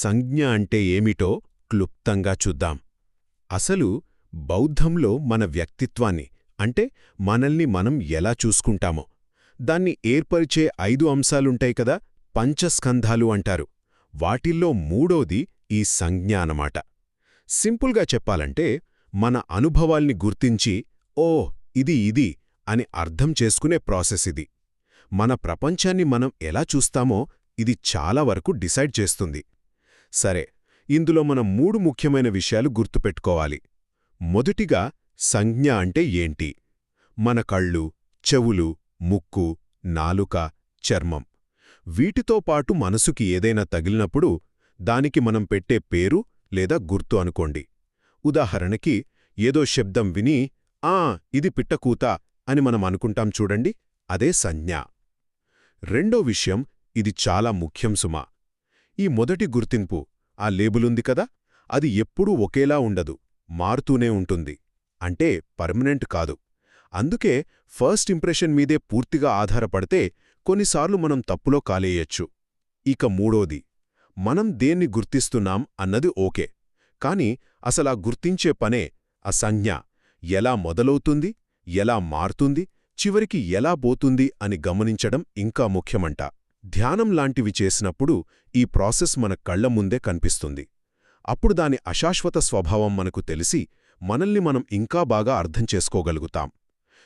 సంజ్ఞ అంటే ఏమిటో క్లుప్తంగా చూద్దాం. అసలు బౌద్ధంలో మన వ్యక్తిత్వాన్ని అంటే మనల్ని మనం ఎలా చూసుకుంటామో దాన్ని ఏర్పరిచే ఐదు అంశాలుంటాయి కదా పంచస్కంధాలు అంటారు. వాటిల్లో మూడోది ఈ సంజ్ఞ అనమాట సింపుల్గా చెప్పాలంటే మన అనుభవాల్ని గుర్తించి ఓ ఇది ఇది అని అర్థం చేసుకునే ప్రాసెస్ ఇది. మన ప్రపంచాన్ని మనం ఎలా చూస్తామో ఇది చాలా వరకు డిసైడ్ చేస్తుంది. సరే ఇందులో మనం మూడు ముఖ్యమైన విషయాలు గుర్తుపెట్టుకోవాలి. మొదటిగా సంజ్ఞ అంటే ఏంటి? మన కళ్ళు చెవులు ముక్కు నాలుక చర్మం. వీటితో పాటు మనసుకి ఏదైనా తగిలినప్పుడు దానికి మనం పెట్టే పేరు లేదా గుర్తు అనుకోండి. ఉదాహరణకి ఏదో శబ్దం విని ఆ ఇది పిట్టకూత అని మనం అనుకుంటాం చూడండి అదే సంజ్ఞ. రెండో విషయం ఇది చాలా ముఖ్యం సుమా. ఈ మొదటి గుర్తింపు ఆ లేబులుంది కదా? అది ఎప్పుడూ ఒకేలా ఉండదు మారుతూనే ఉంటుంది. అంటే పర్మనెంట్ కాదు. అందుకే ఫస్ట్ ఇంప్రెషన్ మీదే పూర్తిగా ఆధారపడితే కొన్నిసార్లు మనం తప్పులో కాలేయచ్చు. ఇక మూడోది మనం దేన్ని గుర్తిస్తున్నాం అన్నది ఓకే. కాని అసలా గుర్తించే పనే ఆ సంజ్ఞ ఎలా మొదలవుతుంది ఎలా మారుతుంది చివరికి ఎలా పోతుంది అని గమనించడం ఇంకా ముఖ్యమంట. ధ్యానం లాంటివి చేసినప్పుడు ఈ ప్రాసెస్ మన కళ్ళ ముందే కనిపిస్తుంది. అప్పుడు దాని అశాశ్వత స్వభావం మనకు తెలిసి మనల్ని మనం ఇంకా బాగా అర్థం చేసుకోగలుగుతాం.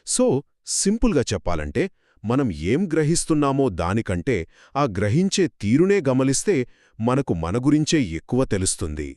సో సింపుల్గా చెప్పాలంటే మనం ఏం గ్రహిస్తున్నామో దానికంటే ఆ గ్రహించే తీరునే గమనిస్తే మనకు మన గురించే ఎక్కువ తెలుస్తుంది.